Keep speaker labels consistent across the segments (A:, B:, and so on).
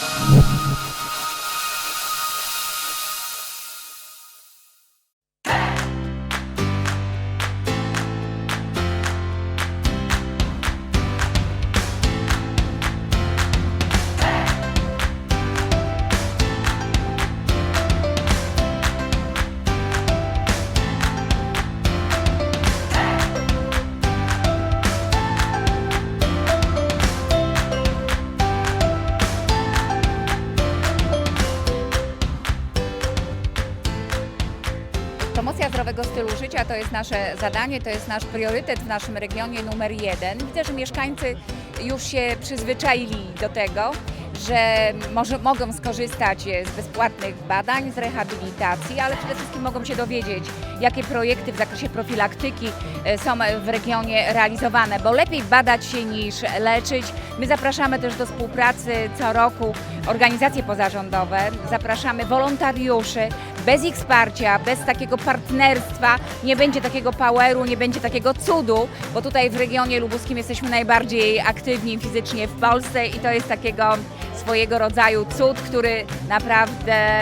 A: Yeah. Zdrowego stylu życia to jest nasze zadanie, to jest nasz priorytet w naszym regionie numer jeden. Widzę, że mieszkańcy już się przyzwyczaili do tego, że może, mogą skorzystać z bezpłatnych badań, z rehabilitacji, ale przede wszystkim mogą się dowiedzieć, jakie projekty w zakresie profilaktyki e, są w regionie realizowane, bo lepiej badać się niż leczyć. My zapraszamy też do współpracy co roku organizacje pozarządowe, zapraszamy wolontariuszy. Bez ich wsparcia, bez takiego partnerstwa nie będzie takiego poweru, nie będzie takiego cudu, bo tutaj w regionie lubuskim jesteśmy najbardziej aktywni fizycznie w Polsce i to jest takiego swojego rodzaju cud, który naprawdę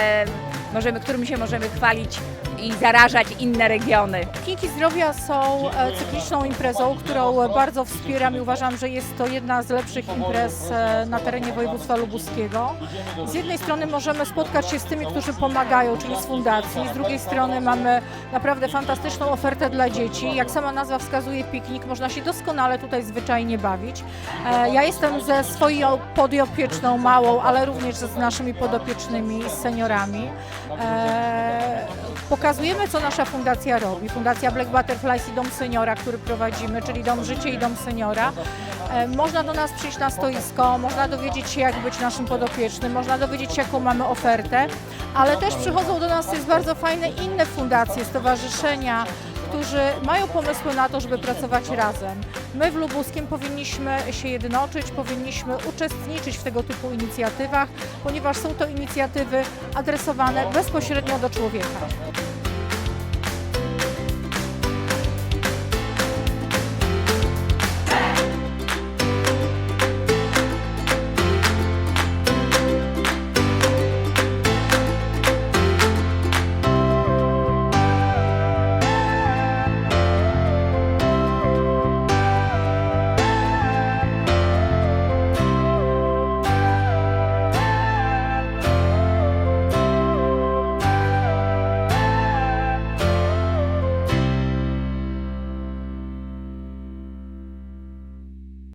A: możemy, którym się możemy chwalić i zarażać inne regiony.
B: Kliniki Zdrowia są e, cykliczną imprezą, którą bardzo wspieram i uważam, że jest to jedna z lepszych imprez e, na terenie województwa lubuskiego. Z jednej strony możemy spotkać się z tymi, którzy pomagają, czyli z fundacji, z drugiej strony mamy naprawdę fantastyczną ofertę dla dzieci. Jak sama nazwa wskazuje, piknik, można się doskonale tutaj zwyczajnie bawić. E, Ja jestem ze swoją podiopieczną małą, ale również z naszymi podopiecznymi, z seniorami. Pokazujemy, co nasza fundacja robi. Fundacja Black Butterflies i Dom Seniora, który prowadzimy, czyli Dom Życie i Dom Seniora. E, Można do nas przyjść na stoisko, można dowiedzieć się, jak być naszym podopiecznym, można dowiedzieć się, jaką mamy ofertę, ale też przychodzą do nas, jest bardzo fajne, inne fundacje, stowarzyszenia, którzy mają pomysły na to, żeby pracować razem. My w Lubuskiem powinniśmy się jednoczyć, powinniśmy uczestniczyć w tego typu inicjatywach, ponieważ są to inicjatywy adresowane bezpośrednio do człowieka.